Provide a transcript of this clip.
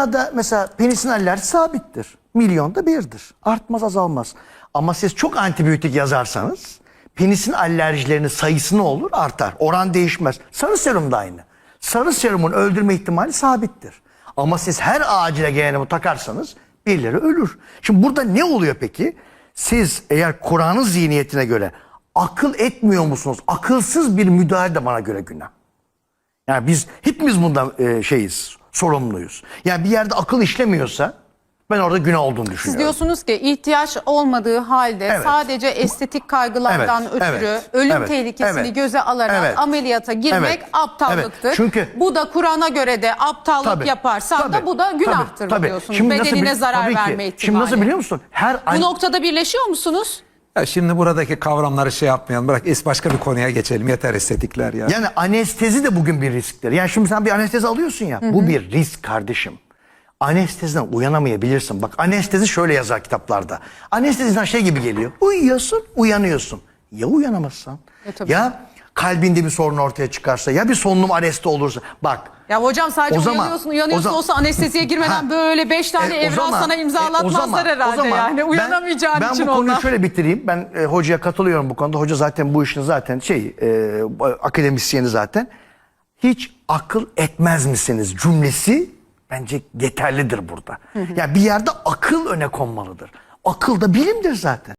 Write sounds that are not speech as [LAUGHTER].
dünyada mesela penisin alerji sabittir. Milyonda birdir. Artmaz azalmaz. Ama siz çok antibiyotik yazarsanız penisin alerjilerinin sayısı ne olur? Artar. Oran değişmez. Sarı serum da aynı. Sarı serumun öldürme ihtimali sabittir. Ama siz her acile geleni bu takarsanız birileri ölür. Şimdi burada ne oluyor peki? Siz eğer Kur'an'ın zihniyetine göre akıl etmiyor musunuz? Akılsız bir müdahale de bana göre günah. Yani biz hepimiz bundan e, şeyiz, sorumluyuz. Yani bir yerde akıl işlemiyorsa ben orada günah olduğunu Siz düşünüyorum. diyorsunuz ki ihtiyaç olmadığı halde Evet. sadece estetik kaygılardan Evet, ötürü evet, ölüm evet, tehlikesini evet, göze alarak evet. ameliyata girmek Evet, aptallıktır. evet. Çünkü- bu da Kur'an'a göre de aptallık Tabii, yaparsan da tabii, bu da tabii, günahtır tabii. diyorsunuz. Şimdi nasıl Bedenine bil- zarar tabii ki. verme ihtimali. Şimdi nasıl biliyor musun? Her Bu noktada birleşiyor musunuz? Ya şimdi buradaki kavramları şey yapmayalım. Bırak es başka bir konuya geçelim. Yeter estetikler ya. Yani anestezi de bugün bir risktir. Yani şimdi sen bir anestezi alıyorsun ya. Bu bir risk kardeşim. Anesteziden uyanamayabilirsin. Bak anestezi şöyle yazar kitaplarda. Anesteziden şey gibi geliyor. Uyuyorsun, uyanıyorsun. Ya uyanamazsan? E, tabii. ya kalbinde bir sorun ortaya çıkarsa? Ya bir solunum arresti olursa? Bak Ya hocam sadece O zaman- uyanıyorsun, uyanıyorsun o zaman- olsa anesteziye girmeden [LAUGHS] Ha. böyle beş tane E, zaman- sana e, imzalatmazlar zaman- herhalde zaman yani. ben- Uyanamayacağın ben, için bu konuyu onlar. şöyle bitireyim. Ben e, hocaya katılıyorum bu konuda. Hoca zaten bu işin zaten şey e, akademisyeni zaten. Hiç akıl etmez misiniz cümlesi bence yeterlidir burada. Yani bir yerde akıl öne konmalıdır. Akıl da bilimdir zaten.